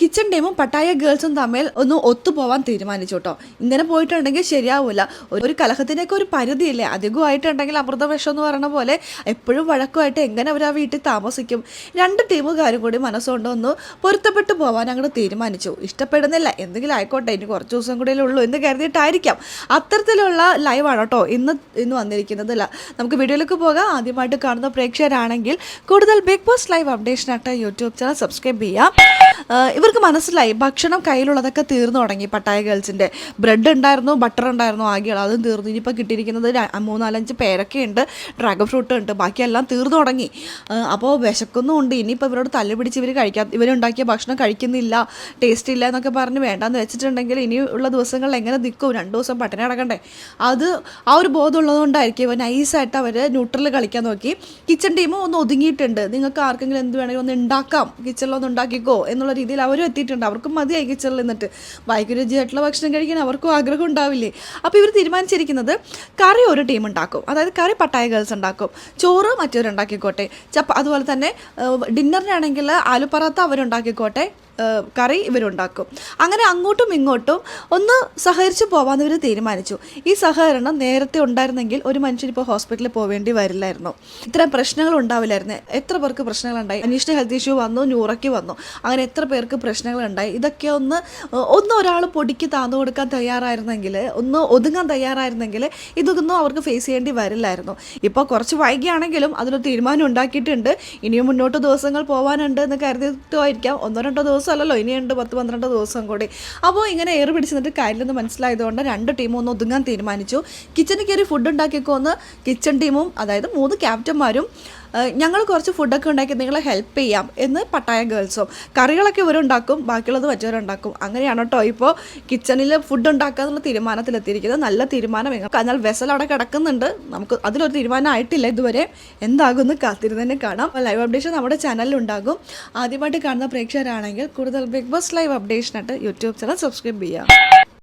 Kitchen ടീമും Pattaya ഗേൾസും തമ്മിൽ ഒന്ന് ഒത്തുപോവാൻ തീരുമാനിച്ചു കേട്ടോ ഇങ്ങനെ പോയിട്ടുണ്ടെങ്കിൽ ശരിയാവില്ല ഒരു കലഹത്തിനൊക്കെ ഒരു പരിധിയില്ലേ? അധികമായിട്ടുണ്ടെങ്കിൽ അമൃതവിഷം എന്ന് പറയുന്ന പോലെ എപ്പോഴും വഴക്കുമായിട്ട് എങ്ങനെ അവർ ആ വീട്ടിൽ താമസിക്കും? രണ്ട് ടീമുകാരും കൂടി മനസ്സുകൊണ്ട് ഒന്ന് പൊരുത്തപ്പെട്ടു പോവാൻ അങ്ങോട്ട് തീരുമാനിച്ചു. ഇഷ്ടപ്പെടുന്നില്ല. എന്തെങ്കിലും ആയിക്കോട്ടെ. ഇനി കുറച്ച് ദിവസം കൂടെ ഉള്ളൂ എന്ന് കരുതിയിട്ടായിരിക്കാം. അത്തരത്തിലുള്ള ലൈവാണ് കേട്ടോ ഇന്ന് ഇന്ന് വന്നിരിക്കുന്നത് നമുക്ക് വീഡിയോയിലേക്ക് പോകാം. ആദ്യമായിട്ട് കാണുന്ന പ്രേക്ഷകരാണെങ്കിൽ കൂടുതൽ ബിഗ് ബോസ് ലൈവ് അപ്ഡേഷനായിട്ട് യൂട്യൂബ് ചാനൽ സബ്സ്ക്രൈബ് ചെയ്യാം. ഇവർക്ക് മനസ്സിലായി ഭക്ഷണം കയ്യിലുള്ളതൊക്കെ തീർന്നു തുടങ്ങി പട്ടായ ഗേൾസിന്റെ ബ്രെഡ് ഉണ്ടായിരുന്നു ബട്ടർ ഉണ്ടായിരുന്നു ആകെയുള്ള അതും തീർന്നു. ഇനിയിപ്പോൾ കിട്ടിയിരിക്കുന്നത് മൂന്നാലഞ്ച് പേരൊക്കെ ഉണ്ട് ഡ്രാഗൺ ഫ്രൂട്ട് ഉണ്ട് ബാക്കിയെല്ലാം തീർന്നു തുടങ്ങി. അപ്പോൾ വിശക്കുന്നുമുണ്ട് ഇനിയിപ്പോൾ ഇവരോട് തല്ല് പിടിച്ച് ഇവർ കഴിക്കാൻ ഇവരുണ്ടാക്കിയ ഭക്ഷണം കഴിക്കുന്നില്ല ടേസ്റ്റ് ഇല്ല എന്നൊക്കെ പറഞ്ഞ് വേണ്ടാന്ന് വെച്ചിട്ടുണ്ടെങ്കിൽ ഇനിയുള്ള ദിവസങ്ങളിൽ എങ്ങനെ നിൽക്കും? രണ്ട് ദിവസം പട്ടിണി അടക്കണ്ടേ അത് ആ ഒരു ബോധം ഉള്ളതുകൊണ്ടായിരിക്കും ഇവ നൈസായിട്ട് അവർ ന്യൂട്രൽ കളിക്കാൻ നോക്കി. കിച്ചൺ ടീമും ഒന്ന് ഒതുങ്ങിയിട്ടുണ്ട്. നിങ്ങൾക്ക് ആർക്കെങ്കിലും എന്ത് വേണമെങ്കിലും ഒന്ന് ഉണ്ടാക്കാം. കിച്ചണിലൊന്ന് ഉണ്ടാക്കിക്കോ എന്നുള്ള രീതിയിൽ അവരും എത്തിയിട്ടുണ്ട്. അവർക്കും മതി കിച്ചണിൽ നിന്നിട്ട്. ഭയങ്കര രുചിയായിട്ടുള്ള ഭക്ഷണം കഴിക്കാൻ അവർക്കും ആഗ്രഹം ഉണ്ടാവില്ലേ? അപ്പോൾ ഇവർ തീരുമാനിച്ചിരിക്കുന്നത് കറി ഒരു ടീം ഉണ്ടാക്കും. അതായത് കറി പട്ടായ ഗേൾസ് ഉണ്ടാക്കും. ചോറ് മറ്റവരുണ്ടാക്കിക്കോട്ടെ. ചപ്പ അതുപോലെ തന്നെ ഡിന്നറിനാണെങ്കിൽ ആലു പറാത്ത അവരുണ്ടാക്കിക്കോട്ടെ. കറി ഇവരുണ്ടാക്കും. അങ്ങനെ അങ്ങോട്ടും ഇങ്ങോട്ടും ഒന്ന് സഹകരിച്ച് പോകാമെന്ന് ഇവർ തീരുമാനിച്ചു. ഈ സഹകരണം നേരത്തെ ഉണ്ടായിരുന്നെങ്കിൽ ഒരു മനുഷ്യൻ ഇപ്പോൾ ഹോസ്പിറ്റലിൽ പോവേണ്ടി വരില്ലായിരുന്നു. ഇത്തരം പ്രശ്നങ്ങൾ ഉണ്ടാവില്ലായിരുന്നു. എത്ര പേർക്ക് പ്രശ്നങ്ങളുണ്ടായി? അനീഷിന് ഹെൽത്ത് ഇഷ്യൂ വന്നു ന്യൂറയ്ക്ക് വന്നു. അങ്ങനെ എത്ര പേർക്ക് പ്രശ്നങ്ങളുണ്ടായി? ഇതൊക്കെ ഒന്ന് ഒന്ന് ഒരാൾ പൊടിക്ക് താന്നു കൊടുക്കാൻ തയ്യാറായിരുന്നെങ്കിൽ ഒന്ന് ഒതുങ്ങാൻ തയ്യാറായിരുന്നെങ്കിൽ ഇതൊന്നും അവർക്ക് ഫേസ് ചെയ്യേണ്ടി വരില്ലായിരുന്നു. ഇപ്പോൾ കുറച്ച് വൈകിയാണെങ്കിലും അതിനൊരു തീരുമാനം ഉണ്ടാക്കിയിട്ടുണ്ട്. ഇനിയും മുന്നോട്ട് ദിവസങ്ങൾ പോകാനുണ്ട് എന്ന് കരുതിയിട്ടുമായിരിക്കാം. ഒന്നോ രണ്ടോ ദിവസം അല്ലല്ലോ ഇനിയുണ്ട് പത്ത് പന്ത്രണ്ട് ദിവസം കൂടി. അപ്പോൾ ഇങ്ങനെ ഏറ് പിടിച്ച് നിന്നിട്ട് കാര്യമെന്ന് മനസ്സിലായതുകൊണ്ട് രണ്ട് ടീമും ഒന്ന് ഒതുങ്ങാൻ തീരുമാനിച്ചു. കിച്ചണിൽ കയറി ഫുഡ് ഉണ്ടാക്കിക്കോന്ന് കിച്ചൺ ടീമും അതായത് മൂന്ന് ക്യാപ്റ്റന്മാരും ഞങ്ങൾ കുറച്ച് ഫുഡൊക്കെ ഉണ്ടാക്കി നിങ്ങളെ ഹെൽപ്പ് ചെയ്യാം എന്ന് പട്ടായ ഗേൾസും കറികളൊക്കെ ഇവരുണ്ടാക്കും ബാക്കിയുള്ളത് മറ്റവരുണ്ടാക്കും. അങ്ങനെയാണ് കേട്ടോ ഇപ്പോൾ കിച്ചണിൽ ഫുഡ് ഉണ്ടാക്കുക എന്നുള്ള തീരുമാനത്തിലെത്തിയിരിക്കുന്നത്. നല്ല തീരുമാനം എന്നാൽ വെസൽ അവിടെ കിടക്കുന്നുണ്ട്. നമുക്ക് അതിലൊരു തീരുമാനം ആയിട്ടില്ല ഇതുവരെ. എന്താകുമെന്ന് കാത്തിരുന്നതിനെ കാണാം. ലൈവ് അപ്ഡേഷൻ നമ്മുടെ ചാനലിൽ ഉണ്ടാകും. ആദ്യമായിട്ട് കാണുന്ന പ്രേക്ഷകരാണെങ്കിൽ കൂടുതൽ ബിഗ് ബോസ് ലൈവ് അപ്ഡേഷനായിട്ട് യൂട്യൂബ് ചാനൽ സബ്സ്ക്രൈബ് ചെയ്യാം.